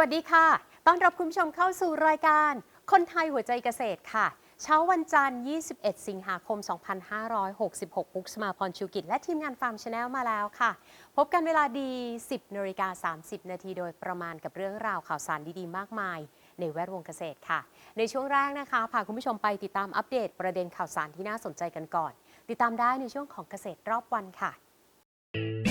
วัสดีค่ะ ต้อนรับคุณผู้ชมเข้าสู่รายการ คนไทยหัวใจเกษตรค่ะ เช้าวันจันทร์ 21 สิงหาคม 2566 ปุ๊กสมาพรชูกิจ และทีมงานฟาร์มชาแนลมาแล้วค่ะ พบกันเวลาดี 10นาฬิกา30 นาทีโดยประมาณกับเรื่องราวข่าวสารดี ๆ มากมาย ในแวดวงเกษตรค่ะ ในช่วงแรกนะคะ พาคุณผู้ชมไปติดตามอัปเดตประเด็นข่าวสารที่น่าสนใจกันก่อน ติดตามได้ในช่วงของเกษตรรอบวันค่ะ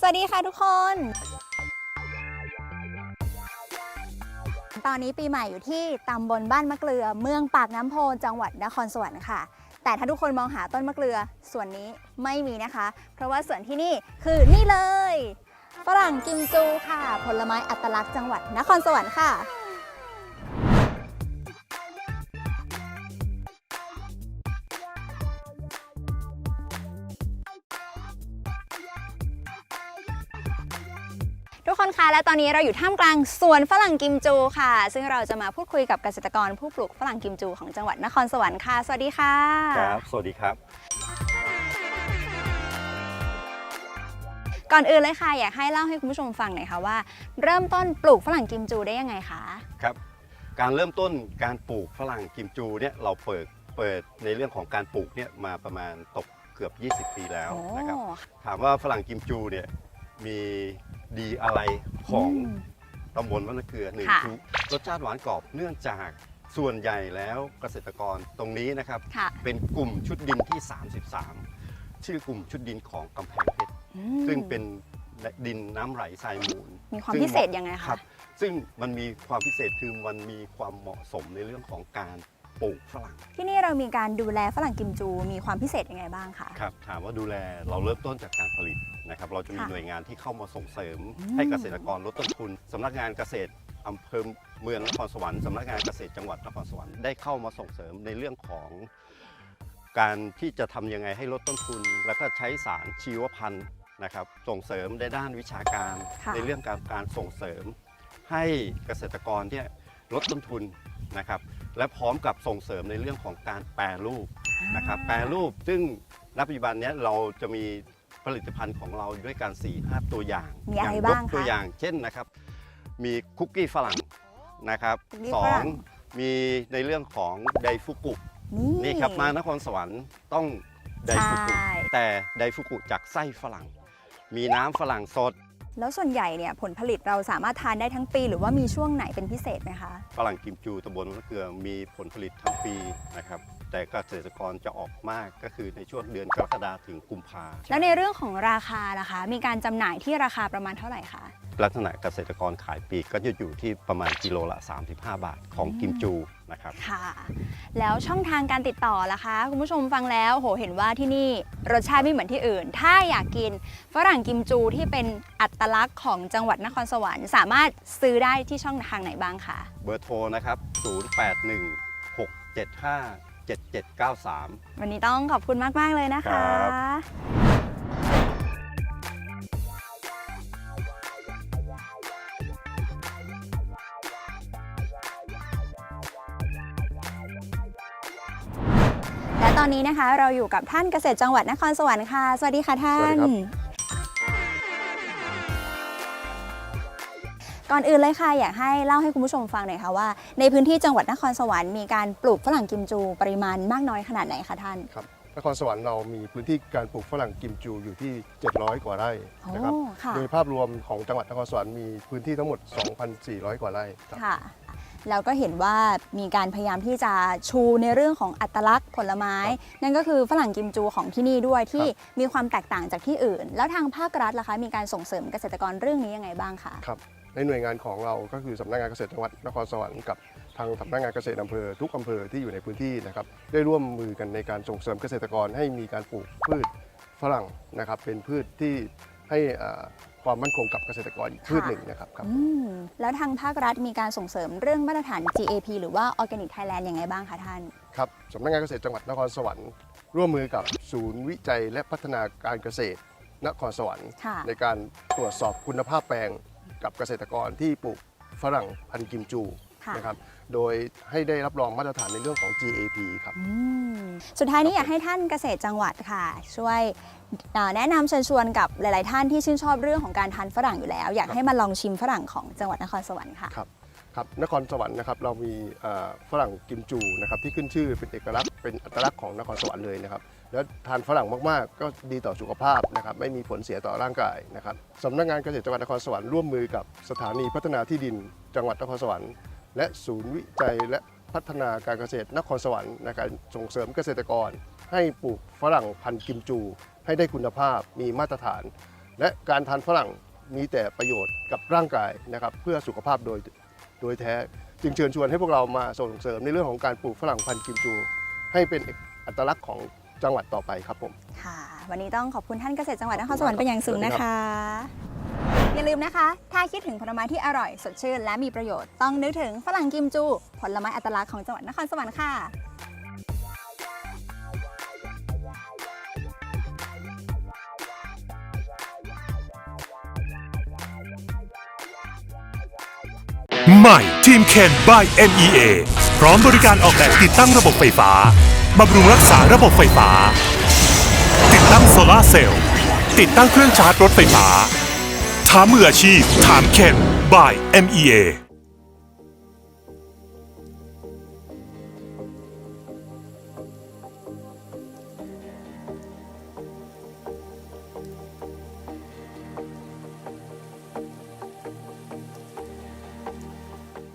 สวัสดีค่ะทุกคน ตอนนี้ปีใหม่อยู่ที่ตำบลบ้านมะเกลือ เมืองปากน้ำโพจังหวัดนครสวรรค์ค่ะ แต่ถ้าทุกคนมองหาต้นมะเกลือส่วนนี้ไม่มีนะคะ เพราะว่าส่วนที่นี่คือนี่เลยฝรั่งกิมจูค่ะ ผลไม้อัตลักษณ์จังหวัดนครสวรรค์ค่ะ ทุกคนคะและตอนนี้เราอยู่ท่ามกลางสวนฝรั่งกิมจูค่ะ ซึ่งเราจะมาพูดคุยกับเกษตรกรผู้ปลูกฝรั่งกิมจูของจังหวัดนครสวรรค์ค่ะ สวัสดีค่ะ ครับ สวัสดีครับ ก่อนอื่นเลยค่ะ อยากให้เล่าให้คุณผู้ชมฟังหน่อยค่ะว่า เริ่มต้นปลูกฝรั่งกิมจูได้ยังไงคะ ครับ การเริ่มต้นการปลูกฝรั่งกิมจูเนี่ยเราเปิดเปิดในเรื่องของการปลูกเนี่ยมาประมาณตกเกือบ 20 ปีแล้วโอ้นะครับ ถามว่าฝรั่งกิมจูเนี่ยมี ดีอะไรของอืมตำบลวัดนาเกลือหนึ่งค่ะ คือรสชาติหวานกรอบเนื่องจากส่วนใหญ่แล้วเกษตรกรตรงนี้นะครับ ค่ะเป็นกลุ่มชุดดินที่ 33 ชื่อกลุ่มชุดดินของกำแพงเพชรอืมซึ่งเป็นดินน้ำไหลทรายมูล มีความซึ่พิเศษยังไงคคะรับซึ่งมันมีความพิเศษคือมันมีความเหมาะสมในเรื่องของการปลูกฝรั่งที่นี่เรามีการดูแลฝรั่งกิมจู มีความพิเศษยังไงบ้างคะ ครับ ถามว่าดูแลเราเริ่มต้นจากการผลิต นะครับเราจะมีค่ะหน่วยงานที่เข้ามาส่งเสริม อืม ให้เกษตรกรลดต้นทุนสำนักงานเกษตรอำเภอเมืองนครสวรรค์สำนักงานเกษตรจังหวัดนครสวรรค์ได้เข้ามาส่งเสริมในเรื่องของ การที่จะทำยังไงให้ลดต้นทุน แล้วก็ใช้สารชีวพันธุ์นะครับ ส่งเสริมในด้านวิชาการ ค่ะ ในเรื่องการการส่งเสริม ให้เกษตรกรเนี่ยลดต้นทุนนะครับ และพร้อมกับส่งเสริมในเรื่องของการแปรรูป นะครับแปรรูปซึ่งณปัจจุบันเนี้ยเราจะมี ผลิตภัณฑ์ของเราด้วยการ4ี่ห้าตัวอย่างมีอะไรย่บ้างยกตัวคะอย่าง เช่นนะครับ มีคุกกี้ฝรั่งนะครับคุกกี้สอฝรั่ง งมีในเรื่องของไดฟุกุนี่ นี่ครับมานครสวรรค์ต้องไดฟุกุใช่ แต่ไดฟุกุจากไส้ฝรั่ง มีน้ำฝรั่งสด แล้วส่วนใหญ่เนี่ยผลผลิตเราสามารถทานได้ทั้งปี หรือว่ามีช่วงไหนเป็นพิเศษไหมคะ ฝรั่งกิมจูตำบลมะเกลือมีผลผลิตทั้งปีนะครับ แต่เกษตรกรจะออกมากก็คือในช่วงเดือนกรกฎาถึงกุมภาแล้วในเรื่องของราคาล่ะคะ มีการจำหน่ายที่ราคาประมาณเท่าไหร่คะ ลักษณะเกษตรกรขายปลีกก็จะอยู่ที่ประมาณกิโลละ 35 บาทของกิมจูนะครับ ค่ะ แล้วช่องทางการติดต่อล่ะคะ คุณผู้ชมฟังแล้วโหเห็นว่าที่นี่รสชาติไม่เหมือนที่อื่น ถ้าอยากกินฝรั่งกิมจูที่เป็นอัตลักษณ์ของจังหวัดนครสวรรค์สามารถซื้อได้ที่ช่องทางไหนบ้างคะ เบอร์โทรนะครับ 0816757793วันนี้ต้องขอบคุณมาก ๆ เลยนะคะ ครับ และตอนนี้นะคะเราอยู่กับท่านเกษตรจังหวัดนครสวรรค์ค่ะ สวัสดีค่ะท่าสวัสนดีครับ ก่ก่อนอื่นเลยค่ะ อยากให้เล่าให้คุณผู้ชมฟังหน่อยค่ะว่า ในพื้นที่จังหวัดนครสวรรค์มีการปลูกฝรั่งกิมจูปริมาณมากน้อยขนาดไหนคะท่าน ครับนครสวรรค์เรามีพื้นที่การปลูกฝรั่งกิมจูอยู่ที่ 700 กว่าไร่นะครับโอ้ค่ะ โดยภาพรวมของจังหวัดนครสวรรค์มีพื้นที่ทั้งหมด 2,400 กว่าไร่ครับ ค่ะ แล้วก็เห็นว่ามีการพยายามที่จะชูในเรื่องของอัตลักษณ์ผลไม้ นั่นก็คือฝรั่งกิมจูของที่นี่ด้วยที่มีความแตกต่างจากที่อื่น แล้วทางภาครัฐล่ะคะ มีการส่งเสริมเกษตรกรเรื่องนี้ยังไงบ้างคะ ครับ ในหน่วยงานของเราก็คือสำนักงานเกษตรจังหวัดนครสวรรค์กับทางสำนักงานเกษตรอำเภอทุกอำเภอที่อยู่ในพื้นที่นะครับได้ร่วมมือกันในการส่งเสริมเกษตรกรให้มีการปลูกพืชฝรั่งนะครับ เป็นพืชที่ให้อ่าความมั่นคงกับเกษตรกรอีกพืชหนึ่งนะครับครับอืมแล้วทางภาครัฐมีการส่งเสริมเรื่องมาตรฐาน GAP หรือว่า Organic Thailand ยังไงบ้างคะท่าน ครับสำนักงานเกษตรจังหวัดนครสวรรค์ร่วมมือกับศูนย์วิจัยและพัฒนาการเกษตรนครสวรรค์ค่ะในการตรวจสอบคุณภาพแปลง กับเกษตรกรที่ปลูกฝรั่งพันธุ์กิมจูค่ะ นะครับ โดยให้ได้รับรองมาตรฐานในเรื่องของ GAP ครับ อืมสุดท้ายนี้อยากให้ท่านเกษตรจังหวัดค่ะ ช่วยเอ่อแนะนำเชิญชวนกับหลาย ๆ ท่านที่ชื่นชอบเรื่องของการทานฝรั่งอยู่แล้ว อยากให้มาลองชิมฝรั่งของจังหวัดนครสวรรค์ค่ะ ครับครับนครสวรรค์นะครับเรามีเอ่อฝรั่งกิมจูนะครับที่ขึ้นชื่อเป็นเอกลักษณ์เป็นอัตลักษณ์ของนครสวรรค์เลยนะครับ แล้วทานฝรั่งมากๆ ก็ดีต่อสุขภาพนะครับไม่มีผลเสียต่อร่างกายนะครับสำนักงานเกษตรจังหวัดนครสวรรค์ร่วมมือกับสถานีพัฒนาที่ดิน จังหวัดนครสวรรค์และศูนย์วิจัยและพัฒนาการเกษตรนครสวรรค์ในการส่งเสริมเกษตรกร ให้ปลูกฝรั่งพันธุ์กิมจู ให้ได้คุณภาพมีมาตรฐาน และการทานฝรั่งมีแต่ประโยชน์กับร่างกายนะครับเพื่อสุขภาพโดยโดยแท้ จึงเชิญชวนให้พวกเรามาส่งเสริมในเรื่องของการปลูกฝรั่งพันธุ์กิมจู ให้เป็นอัตลักษณ์ของ จังหวัดต่อไปครับผม ค่ะ วันนี้ต้องขอบคุณท่านเกษตรจังหวัดนครสวรรค์เป็นอย่างสูงนะคะ อย่าลืมนะคะ ถ้าคิดถึงผลไม้ที่อร่อย สดชื่น และมีประโยชน์ ต้องนึกถึงฝรั่งกิมจู ผลไม้อัตลักษณ์ของจังหวัดนครสวรรค์ค่ะใหม่ทีมเคน by NEA พร้อมบริการออกแบบติดตั้งระบบไฟฟ้าบำรุงรักษาระบบไฟฟ้า ติดตั้งโซลาเซลล์ ติดตั้งเครื่องชาร์จรถไฟฟ้า ถามมืออาชีพ ถามเคน by MEA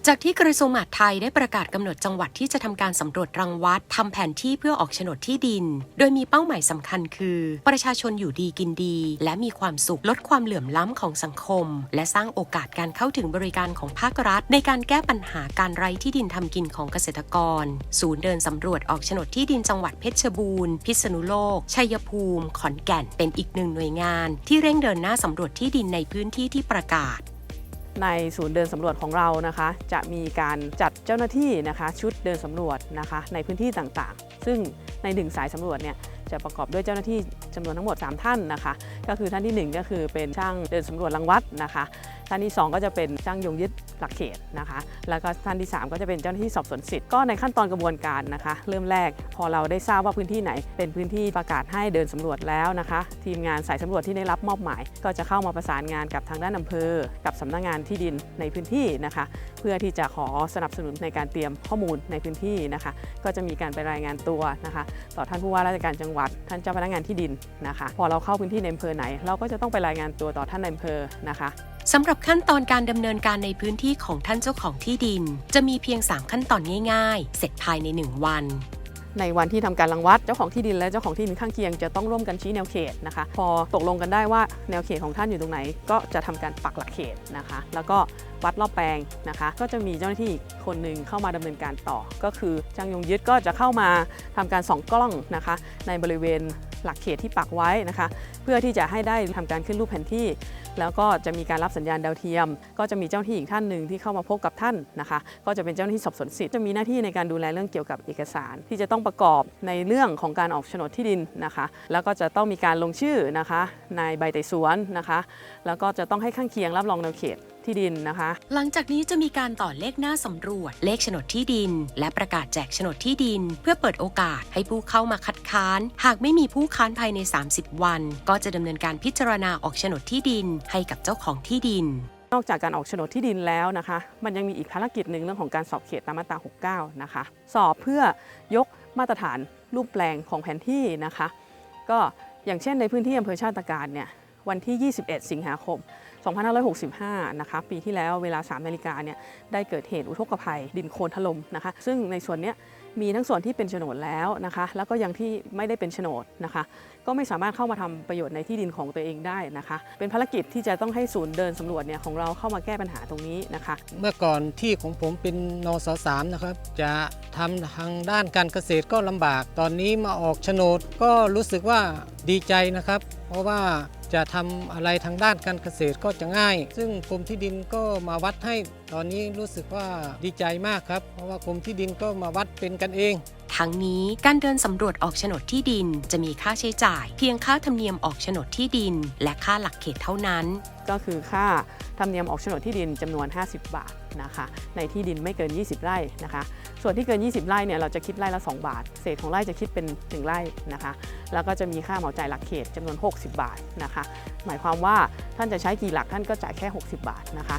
จากที่กระทรวงมหาดไทยได้ประกาศกำหนดจังหวัดที่จะทำการสำรวจรังวัดทำแผนที่เพื่อออกโฉนดที่ดิน โดยมีเป้าหมายสำคัญคือ ประชาชนอยู่ดีกินดี และมีความสุขลดความเหลื่อมล้ำของสังคม และสร้างโอกาสการเข้าถึงบริการของภาครัฐ ในการแก้ปัญหาการไร้ที่ดินทำกินของเกษตรกร ศูนย์เดินสำรวจออกโฉนดที่ดินจังหวัดเพชรบูรณ์ พิษณุโลก ชัยภูมิ ขอนแก่น เป็นอีกหนึ่งหน่วยงาน ที่เร่งเดินหน้าสำรวจที่ดินในพื้นที่ที่ประกาศ ในศูนย์เดินสำรวจของเรานะคะ จะมีการจัดเจ้าหน้าที่นะคะชุดเดินสำรวจนะคะในพื้นที่ต่างๆ ซึ่งในหนึ่งสายสำรวจเนี่ย จะประกอบด้วยเจ้าหน้าที่จำนวนทั้งหมด 3 ท่านนะคะ ก็คือท่านทีหนึ่1 ก็คือเป็นช่างเดินสำรวจรังวัดนะคะท่านที่ 2 ก็จะเป็นช่างยงยึดหลักเขตนะคะ แล้วก็ท่านที่ 3 ก็จะเป็นเจ้าหน้าที่สอบสวนสิทธิ์ก็ในขั้นตอนกระบวนการนะคะ เริ่มแรกพอเราได้ทราบว่าพื้นที่ไหน เป็นพื้นที่ประกาศให้เดินสำรวจแล้วนะคะ ทีมงานสายสำรวจที่ได้รับมอบหมาย ก็จะเข้ามาประสานงานกับทางด้านอำเภอ กับสำนักงานที่ดินในพื้นที่นะคะ เพื่อที่จะขอสนับสนุนในการเตรียมข้อมูลในพื้นที่นะคะ ก็จะมีการไปรายงานตัวนะคะ ต่อท่านผู้ว่าราชการจังหวัดท่านเจ้าพนักงานที่ดินนะคะ พอเราเข้าพื้นที่ในอำเภอไหน เราก็จะต้องไปรายงานตัวต่อท่านในอำเภอนะคะสำหรับขั้นตอนการดำเนินการในพื้นที่ของท่านเจ้าของที่ดิน จะมีเพียง 3 ขั้นตอนง่าย ๆ เสร็จภายใน 1 วันในวันที่ทำการรังวัดเจ้าของที่ดินและเจ้าของที่ดินข้างเคียงจะต้องร่วมกันชี้แนวเขตนะคะ พอตกลงกันได้ว่าแนวเขตของท่านอยู่ตรงไหน ก็จะทำการปักหลักเขตนะคะ แล้วก็ วัดรอบแปลงนะคะ ก็จะมีเจ้าหน้าที่อีกคนหนึ่งเข้ามาดำเนินการต่อ ก็คือจางยงยึดก็จะเข้ามาทำการส่องกล้องนะคะ ในบริเวณหลักเขตที่ปักไว้นะคะ เพื่อที่จะให้ได้ทำการขึ้นรูปแผนที่ แล้วก็จะมีการรับสัญญาณดาวเทียม ก็จะมีเจ้าหน้าที่อีกท่านหนึ่งที่เข้ามาพบกับท่านนะคะ ก็จะเป็นเจ้าหน้าที่สอบสวนสิทธิ์จะมีหน้าที่ในการดูแลเรื่องเกี่ยวกับเอกสาร ที่จะต้องประกอบในเรื่องของการออกโฉนดที่ดินนะคะ แล้วก็จะต้องมีการลงชื่อนะคะในใบไต่สวนนะคะ แล้วก็จะต้องให้ข้างเคียงรับรองแนวเขตที่ดินนะคะ หลังจากนี้จะมีการต่อเลขหน้าสำรวจ เลขโฉนดที่ดิน และประกาศแจกโฉนดที่ดิน เพื่อเปิดโอกาสให้ผู้เข้ามาคัดค้าน หากไม่มีผู้ค้านภายใน 30 วัน ก็จะดำเนินการพิจารณาออกโฉนดที่ดิน ให้กับเจ้าของที่ดิน นอกจากการออกโฉนดที่ดินแล้วนะคะ มันยังมีอีกภารกิจหนึ่งเรื่องของการสอบเขตตามมาตรา 69 นะคะ สอบเพื่อยกมาตรฐานรูปแปลงของแผนที่นะคะ ก็อย่างเช่นในพื้นที่อำเภอชาติการเนี่ย วันที่ 21 สิงหาคม 2565 นะคะ ปีที่แล้วเวลา 3 นาฬิกาเนี่ย ได้เกิดเหตุอุทกภัย ดินโคลนถล่มนะคะ ซึ่งในส่วนนี้มีทั้งส่วนที่เป็นโฉนดแล้วนะคะ แล้วก็ยังที่ไม่ได้เป็นโฉนดนะคะ ก็ไม่สามารถเข้ามาทำประโยชน์ในที่ดินของตัวเองได้นะคะ เป็นภารกิจที่จะต้องให้ศูนย์เดินสำรวจเนี่ยของเราเข้ามาแก้ปัญหาตรงนี้นะคะ เมื่อก่อนที่ของผมเป็นนสสามนะครับ จะทำทางด้านการเกษตรก็ลำบาก ตอนนี้มาออกโฉนดก็รู้สึกว่าดีใจนะครับ เพราะว่า จะทำอะไรทางด้านการเกษตรก็จะง่าย ซึ่งกรมที่ดินก็มาวัดให้ ตอนนี้รู้สึกว่าดีใจมากครับ เพราะว่ากรมที่ดินก็มาวัดเป็นกันเอง ทั้งนี้การเดินสำรวจออกโฉนดที่ดินจะมีค่าใช้จ่าย เพียงค่าธรรมเนียมออกโฉนดที่ดิน และค่าหลักเขตเท่านั้น ก็คือค่าธรรมเนียมออกโฉนดที่ดินจำนวน 50 บาทนะคะ ในที่ดินไม่เกิน 20 ไร่นะคะ ส่วนที่เกิน 20 ไร่เนี่ยเราจะคิดไร่ละ 2 บาท เศษของไร่จะคิดเป็น 1 ไร่นะคะ แล้วก็จะมีค่าเหมาจ่ายหลักเขตจำนวน 60 บาทนะคะ หมายความว่าท่านจะใช้กี่หลักท่านก็จ่ายแค่ 60 บาทนะคะ